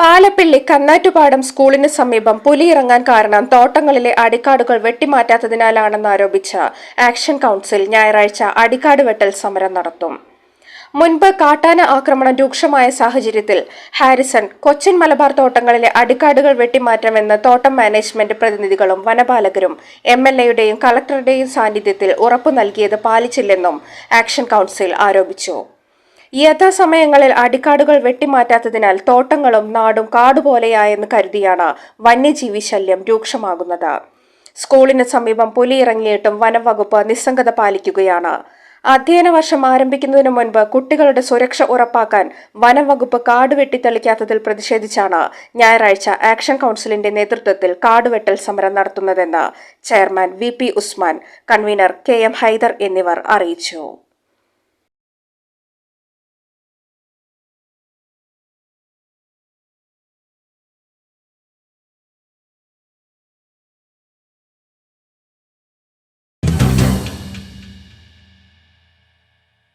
പാലപ്പിള്ളി കന്നാറ്റുപാടം സ്കൂളിന് സമീപം പുലി ഇറങ്ങാൻ കാരണം തോട്ടങ്ങളിലെ അടിക്കാടുകൾ വെട്ടിമാറ്റാത്തതിനാലാണെന്ന് ആരോപിച്ച ആക്ഷൻ കൗൺസിൽ ഞായറാഴ്ച അടിക്കാട് വെട്ടൽ സമരം നടത്തും. മുൻപ് കാട്ടാന ആക്രമണം രൂക്ഷമായ സാഹചര്യത്തിൽ ഹാരിസൺ കൊച്ചിൻ മലബാർ തോട്ടങ്ങളിലെ അടിക്കാടുകൾ വെട്ടിമാറ്റാമെന്ന് തോട്ടം മാനേജ്മെന്റ് പ്രതിനിധികളും വനപാലകരും എം എൽ എയുടെയും കളക്ടറുടെയും സാന്നിധ്യത്തിൽ ഉറപ്പു നൽകിയത് പാലിച്ചില്ലെന്നും ആക്ഷൻ കൗൺസിൽ ആരോപിച്ചു. യഥാസമയങ്ങളിൽ അടിക്കാടുകൾ വെട്ടിമാറ്റാത്തതിനാൽ തോട്ടങ്ങളും നാടും കാടുപോലെയായെന്ന് കരുതിയാണ് വന്യജീവി ശല്യം രൂക്ഷമാകുന്നത്. സ്കൂളിന് സമീപം പുലി ഇറങ്ങിയിട്ടും വനം വകുപ്പ് നിസ്സംഗത പാലിക്കുകയാണ്. അധ്യയന വർഷം ആരംഭിക്കുന്നതിന് മുൻപ് കുട്ടികളുടെ സുരക്ഷ ഉറപ്പാക്കാൻ വനം വകുപ്പ് കാട് വെട്ടിത്തെളിക്കാത്തതിൽ പ്രതിഷേധിച്ചാണ് ഞായറാഴ്ച ആക്ഷൻ കൗൺസിലിന്റെ നേതൃത്വത്തിൽ കാടുവെട്ടൽ സമരം നടത്തുന്നതെന്ന് chairman V Usman convener K M Haidar എന്നിവർ അറിയിച്ചു.